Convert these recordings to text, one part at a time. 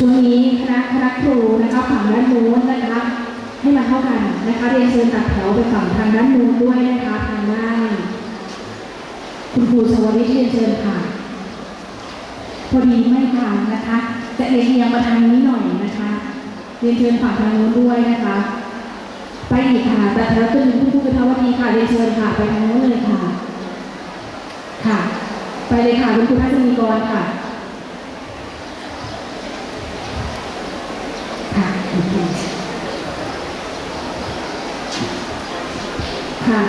ช่วงนี้คณะคณะครูนะคะฝั่งด้านโน้นนะคะให้มาเข้ากันนะคะเรียนเชิญตัดแถวไปฝั่งทางด้านโน้นด้วยนะคะทางด้านคุณครูสวัสดิ์เรียนเชิญค่ะพอดีไม่ทางนะคะ จะเอียงเอียมาทางนี้หน่อยนะคะ เรียนเชิญฝั่งทางโน้นด้วยนะคะ ไปอีกค่ะแต่แถวตึงคุณครูกทวดีค่ะเรียนเชิญค่ะไปทางโน้นเลยค่ะ ค่ะ ไปเลยค่ะคุณครูทัศนีกรค่ะ ค่ะ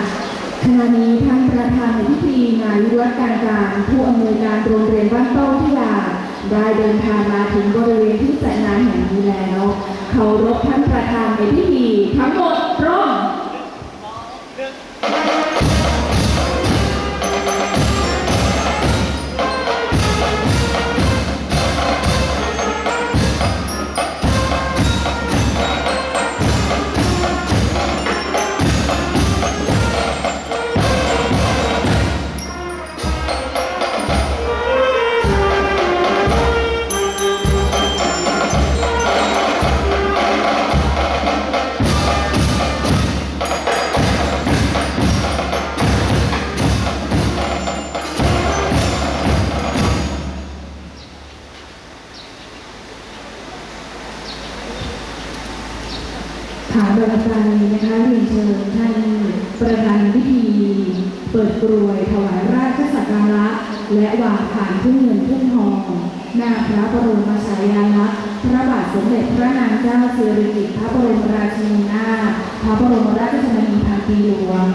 ขณะนี้ท่านประธานในพิธีนายวิวัฒการการ ผู้อำนวยการโรงเรียนบ้านเป้าที่ยาได้เดินทางมาถึงบริเวณที่จัดงานแห่งนี้แล้ว เคารพท่านประธานในพิธีทั้งหมดพร้อม ค่ะโดยการนี้นะคะเรียนเชิญท่านประธานพิธีเปิดกรวยถวายราชสักการะและวางผ่านทุ่งเงินทุ่งทองหน้าพระบรมฉายาลักษณ์พระบาทสมเด็จพระนางเจ้าสิริกิติ์พระบรมราชินีนาถพระบรมราชชนนีพันปีหลวง